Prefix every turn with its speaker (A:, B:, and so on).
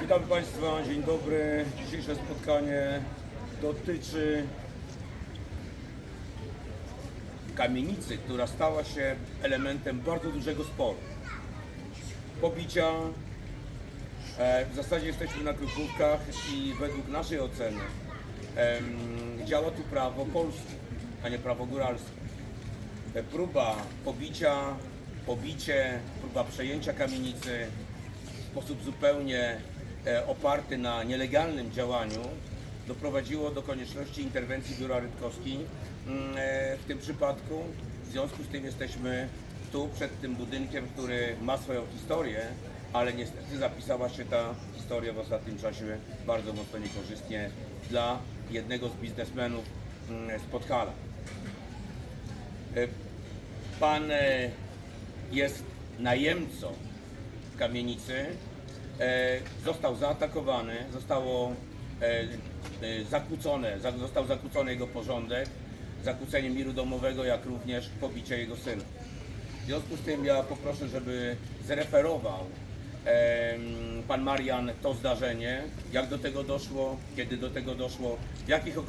A: Witam Państwa, dzień dobry. Dzisiejsze spotkanie dotyczy kamienicy, która stała się elementem bardzo dużego sporu. Pobicia. E, W zasadzie jesteśmy na krukówkach i według naszej oceny działa tu prawo polskie, a nie prawo góralskie. E, Próba pobicia, pobicie, próba przejęcia kamienicy sposób zupełnie e, oparty na nielegalnym działaniu doprowadziło do konieczności interwencji Biura Rydkowski mm, e, w tym przypadku. W związku z tym jesteśmy tu przed tym budynkiem, który ma swoją historię, ale niestety zapisała się ta historia w ostatnim czasie bardzo mocno niekorzystnie dla jednego z biznesmenów mm, z Podhala. E, Pan jest najemcą kamienicy, e, został zaatakowany, zostało e, e, zakłócone, za- został zakłócony jego porządek, zakłócenie miru domowego, jak również pobicie jego syna. W związku z tym ja poproszę, żeby zreferował pan Marian to zdarzenie, jak do tego doszło, kiedy do tego doszło, w jakich okolicznościach.